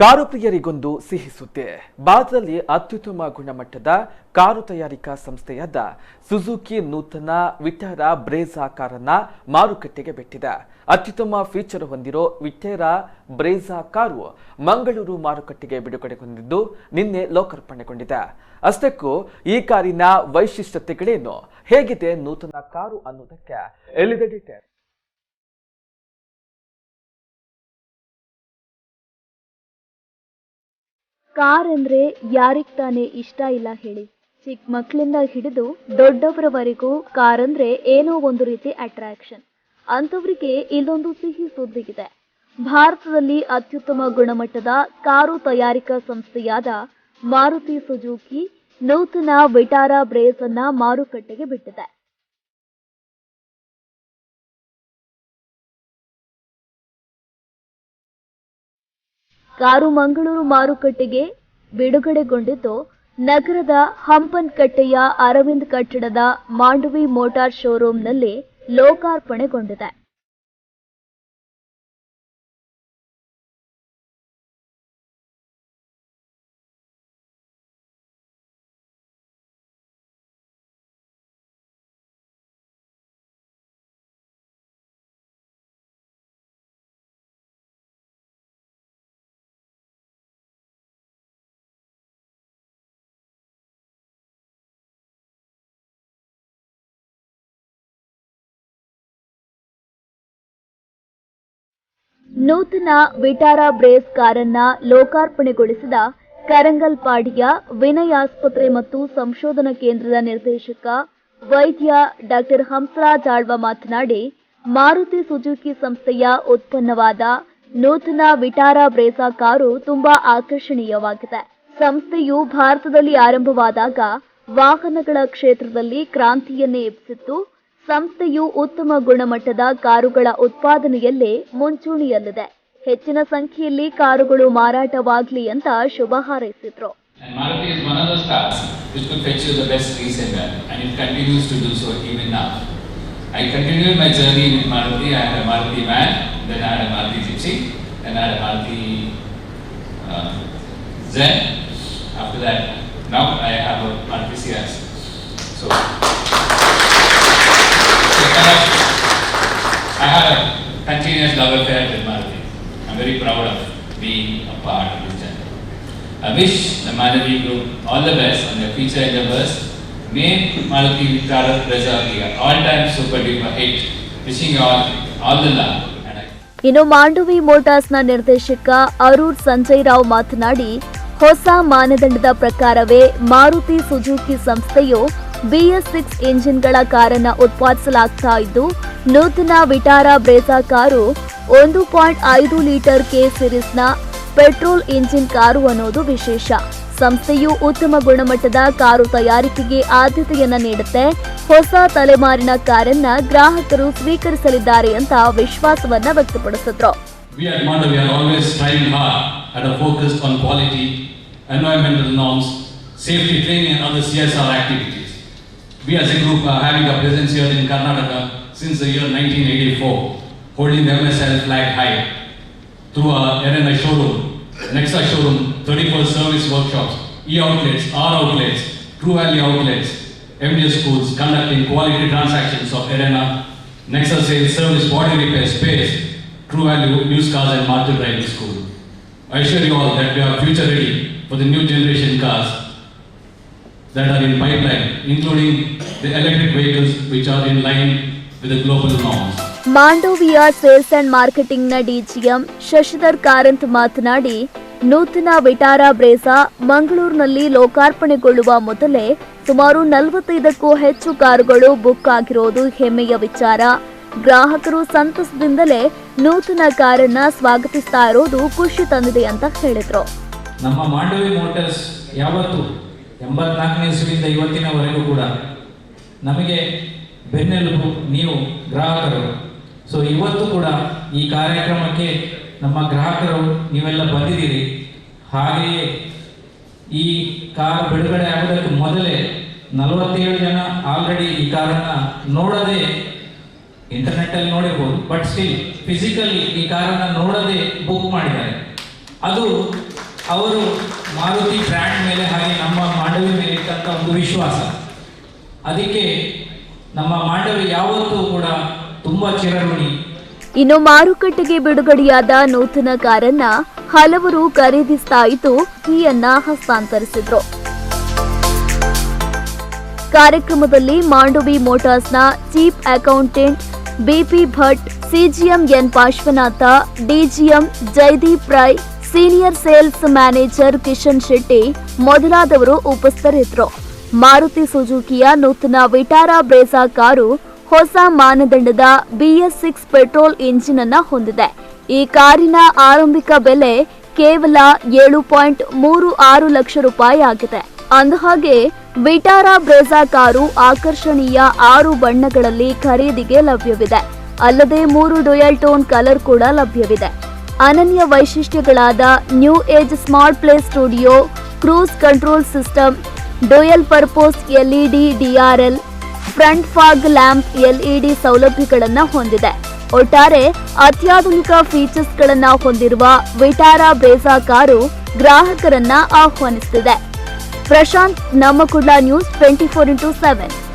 Car ಪ್ರಿಯರಿಗೊಂದು ಸಿಹಿ ಸುದ್ದಿ. ಭಾರತದಲ್ಲಿ ಅತ್ಯುತ್ತಮ ಗುಣಮಟ್ಟದ ಕಾರು ತಯಾರಿಕಾ ಸಂಸ್ಥೆಯಾದ ಸುಜುಕಿ ನೂತನ ವಿಟೇರಾ ಬ್ರೇಜಾ ಕಾರನ್ನ ಮಾರುಕಟ್ಟೆಗೆ ಬಿಟ್ಟಿದೆ. ಅತ್ಯುತ್ತಮ ಫೀಚರ್ ಹೊಂದಿರೋ ವಿಟೇರಾ ಬ್ರೇಜಾ ಕಾರು ಮಂಗಳೂರು ಮಾರುಕಟ್ಟೆಗೆ ಬಿಡುಗಡೆಗೊಂಡಿದ್ದು ನಿನ್ನೆ ಲೋಕಾರ್ಪಣೆಗೊಂಡಿದೆ. ಅಷ್ಟಕ್ಕೂ ಈ ಕಾರಿನ ವೈಶಿಷ್ಟ್ಯತೆಗಳೇನು? ಹೇಗಿದೆ ನೂತನ ಕಾರು ಅನ್ನೋದಕ್ಕೆ ಎಲ್ಲಿದೆ ಕಾರ್ ಅಂದ್ರೆ ಯಾರಿಗ್ ತಾನೇ ಇಷ್ಟ ಇಲ್ಲ ಹೇಳಿ. ಚಿಕ್ಕ ಮಕ್ಕಳಿಂದ ಹಿಡಿದು ದೊಡ್ಡವರವರೆಗೂ ಕಾರ್ ಅಂದ್ರೆ ಏನೋ ಒಂದು ರೀತಿ ಅಟ್ರಾಕ್ಷನ್ ಅಂಥವ್ರಿಗೆ ಇಲ್ಲೊಂದು ಸಿಹಿ ಇದೆ ಭಾರತದಲ್ಲಿ ಅತ್ಯುತ್ತಮ ಗುಣಮಟ್ಟದ ಕಾರು ತಯಾರಿಕಾ ಸಂಸ್ಥೆಯಾದ ಮಾರುತಿ ಸುಜುಕಿ ನೂತನ ವಿಟಾರಾ ಬ್ರೇಸ್ ಅನ್ನ ಮಾರುಕಟ್ಟೆಗೆ ಬಿಟ್ಟಿದೆ. ಕಾರು ಮಂಗಳೂರು ಮಾರುಕಟ್ಟೆಗೆ ಬಿಡುಗಡೆಗೊಂಡಿದ್ದು ನಗರದ ಹಂಪನ್ಕಟ್ಟೆಯ ಅರವಿಂದ್ ಕಟ್ಟಡದ ಮಾಂಡವಿ ಮೋಟಾರ್ ಶೋರೂಮ್ನಲ್ಲಿ ಲೋಕಾರ್ಪಣೆಗೊಂಡಿದೆ. ನೂತನ ವಿಟಾರಾ ಬ್ರೇಸ್ ಕಾರನ್ನ ಲೋಕಾರ್ಪಣೆಗೊಳಿಸಿದ ಕರಂಗಲ್ಪಾಡಿಯ ವಿನಯ ಆಸ್ಪತ್ರೆ ಮತ್ತು ಸಂಶೋಧನಾ ಕೇಂದ್ರದ ನಿರ್ದೇಶಕ ವೈದ್ಯ ಡಾಕ್ಟರ್ ಹಂಸರಾಜ್ ಆಳ್ವ ಮಾತನಾಡಿ, ಮಾರುತಿ ಸುಜುಕಿ ಸಂಸ್ಥೆಯ ಉತ್ಪನ್ನವಾದ ನೂತನ ವಿಟಾರಾ ಬ್ರೇಸಾ ಕಾರು ತುಂಬಾ ಆಕರ್ಷಣೀಯವಾಗಿದೆ. ಸಂಸ್ಥೆಯು ಭಾರತದಲ್ಲಿ ಆರಂಭವಾದಾಗ ವಾಹನಗಳ ಕ್ಷೇತ್ರದಲ್ಲಿ ಕ್ರಾಂತಿಯನ್ನೇ ಎಬ್ಬಿಸಿತ್ತು. ಸಂಸ್ಥೆಯು ಉತ್ತಮ ಗುಣಮಟ್ಟದ ಕಾರುಗಳ ಉತ್ಪಾದನೆಯಲ್ಲೇ ಮುಂಚೂಣಿಯಲ್ಲಿದೆ ಹೆಚ್ಚಿನ ಸಂಖ್ಯೆಯಲ್ಲಿ ಕಾರುಗಳು ಮಾರಾಟವಾಗಲಿ ಅಂತ ಶುಭ ಹಾರೈಸಿದ್ರು. I continued my journey with Maruti. I had a Maruti van, then I had a Maruti Gypsy, then I had a Maruti uh, Zen. After that, now I have a Maruti Ciaz. Have continuous love affair with Maruti. I'm very proud of being a part of this journey. I wish the Madhavi Group all the best on their future endeavors. May Maruti Vitara preserve your all-time super duper hit. Wishing you all all the love. ಇನ್ನು ಮಾಂಡವಿ ಮೋಟಾರ್ಸ್ನ ನಿರ್ದೇಶಕ ಅರೂರ್ ಸಂಜಯ್ ರಾವ್ ಮಾತನಾಡಿ ಹೊಸ ಮಾನದಂಡದ ಪ್ರಕಾರವೇ Maruti Suzuki ಸಂಸ್ಥೆಯು BS six ಇಂಜಿನ್ಗಳ ಕಾರನ್ನ ಉತ್ಪಾದಿಸಲಾಗ್ತಾ ಇದ್ದು, ನೂತನ ವಿಟಾರಾ ಬ್ರೇಸಾ ಕಾರು ಒಂದು ಪಾಯಿಂಟ್ ಐದು ಲೀಟರ್ ಕೆ ಸಿರೀಸ್ನ ಪೆಟ್ರೋಲ್ ಇಂಜಿನ್ ಕಾರು ಅನ್ನೋದು ವಿಶೇಷ. ಸಂಸ್ಥೆಯು ಉತ್ತಮ ಗುಣಮಟ್ಟದ ಕಾರು ತಯಾರಿಕೆಗೆ ಆದ್ಯತೆಯನ್ನ ನೀಡುತ್ತೆ. ಹೊಸ ತಲೆಮಾರಿನ ಕಾರನ್ನ ಗ್ರಾಹಕರು ಸ್ವೀಕರಿಸಲಿದ್ದಾರೆ ಅಂತ ವಿಶ್ವಾಸವನ್ನ ವ್ಯಕ್ತಪಡಿಸಿದ್ರು. Safety training, and other CSR activities. We as a group are having a presence here in Karnataka since the year 1984, holding the MSL flag high through our NNI showroom, Nexa showroom, 34 service workshops, e-outlets, R-outlets, True Valley outlets, MDS schools conducting quality transactions of Arena, Nexa sales, service, body repair, space, True Value, used cars and market driving school. I assure you all that we are future ready for the new generation cars that are in pipeline, including the electric vehicles which are in line with the global norms. ಮಾಂಡೋವಿಯ sales and ಮಾರ್ಕೆಟಿಂಗ್ನ DGM Shashidhar Karanth ಮಾತನಾಡಿ ನೂತನ Vitara ಬ್ರೇಸಾ ಮಂಗಳೂರಿನಲ್ಲಿ ಲೋಕಾರ್ಪಣೆಗೊಳ್ಳುವ ಮೊದಲೇ ಸುಮಾರು ನಲವತ್ತೈದಕ್ಕೂ ಹೆಚ್ಚು ಕಾರುಗಳು book ಆಗಿರೋದು ಹೆಮ್ಮೆಯ ವಿಚಾರ ಗ್ರಾಹಕರು ಸಂತಸದಿಂದಲೇ ನೂತನ ಕಾರನ್ನ ಸ್ವಾಗತಿಸ್ತಾ ಇರೋದು ಖುಷಿ ತಂದಿದೆ ಅಂತ ಹೇಳಿದ್ರು ನಮ್ಮ ಮಾಂಡವಿ ಮೋಟರ್ಸ್ ಯಾವತ್ತು ಎಂಬತ್ನಾಲ್ಕನೇ ಇಸ್ವಿಯಿಂದ ಇವತ್ತಿನವರೆಗೂ ಕೂಡ ನಮಗೆ ಬೆನ್ನೆಲುಬು ನೀವು ಗ್ರಾಹಕರು. ಸೊ ಇವತ್ತು ಕೂಡ ಈ ಕಾರ್ಯಕ್ರಮಕ್ಕೆ ನಮ್ಮ ಗ್ರಾಹಕರು ನೀವೆಲ್ಲ ಬಂದಿದ್ದೀರಿ. ಹಾಗೆಯೇ ಈ ಕಾರ್ ಬಿಡುಗಡೆ ಆಗೋದಕ್ಕೆ ಮೊದಲೇ ನಲವತ್ತೇಳು ಜನ ಆಲ್ರೆಡಿ ಈ ಕಾರನ್ನು ನೋಡದೆ ಇಂಟರ್ನೆಟ್ಟಲ್ಲಿ ನೋಡಿರ್ಬೋದು ಬಟ್ ಸ್ಟಿಲ್ ಫಿಸಿಕಲಿ ಈ ಕಾರನ್ನು ನೋಡದೆ ಬುಕ್ ಮಾಡಿದ್ದಾರೆ. ಅದು ಅವರು ಮಾರುತಿ ಬ್ರ್ಯಾಂಡ್ ಮೇಲೆ ಹಾಗೆ ನಮ್ಮ ಮಾಂಡವಿ ಮೇಲೆ ಇಟ್ಟಂಥ ಒಂದು ವಿಶ್ವಾಸ. ಅದಕ್ಕೆ ನಮ್ಮ ಮಾಂಡವಿ ಯಾವತ್ತೂ ಕೂಡ ತುಂಬಾ ಚಿರಋಣಿ. ಇನ್ನು ಮಾರುಕಟ್ಟೆಗೆ ಬಿಡುಗಡೆಯಾದ ನೂತನ ಕಾರನ್ನ ಹಲವರು ಖರೀದಿಸ್ತಾ ಇದ್ದು ಕೀಯನ್ನ ಹಸ್ತಾಂತರಿಸಿದ್ರು. ಕಾರ್ಯಕ್ರಮದಲ್ಲಿ Mandovi ಮೋಟಾರ್ಸ್ನ chief accountant BP Bhat CGM N Parshwanath DGM Jaideep Roy senior sales manager Kishan Shetty ಮೊದಲಾದವರು ಉಪಸ್ಥಿತರಿದ್ದರು. ಮಾರುತಿ ಸುಜುಕಿಯ ನೂತನ ವಿಟಾರಾ ಬ್ರೇಜಾ ಕಾರು ಹೊಸ ಮಾನದಂಡದ ಬಿಎಸ್ ಸಿಕ್ಸ್ ಪೆಟ್ರೋಲ್ ಇಂಜಿನ್ ಅನ್ನು ಹೊಂದಿದೆ. ಈ ಕಾರಿನ ಆರಂಭಿಕ ಬೆಲೆ ಕೇವಲ ಏಳು ಪಾಯಿಂಟ್ ಮೂರು ಆರು ಲಕ್ಷ ರೂಪಾಯಿ ಆಗಿದೆ. ಅಂದಹಾಗೆ, ವಿಟಾರಾ ಬ್ರೇಜಾ ಕಾರು ಆಕರ್ಷಣೀಯ ಆರು ಬಣ್ಣಗಳಲ್ಲಿ ಖರೀದಿಗೆ ಲಭ್ಯವಿದೆ. ಅಲ್ಲದೆ ಮೂರು ಡೊಯಲ್ ಟೋನ್ ಕಲರ್ ಕೂಡ ಲಭ್ಯವಿದೆ. ಅನನ್ಯ ವೈಶಿಷ್ಟ್ಯಗಳಾದ new age smart play studio cruise control system dual purpose LED DRL front fog lamp LED ಸೌಲಭ್ಯಗಳನ್ನು ಹೊಂದಿದೆ. ಒಟ್ಟಾರೆ ಅತ್ಯಾಧುನಿಕ ಫೀಚರ್ಸ್ಗಳನ್ನು ಹೊಂದಿರುವ ವಿಟಾರಾ ಬ್ರೇಜಾ ಕಾರು ಗ್ರಾಹಕರನ್ನ ಆಹ್ವಾನಿಸುತ್ತಿದೆ ಪ್ರಶಾಂತ್ ನಮ್ಮ news twenty four into seven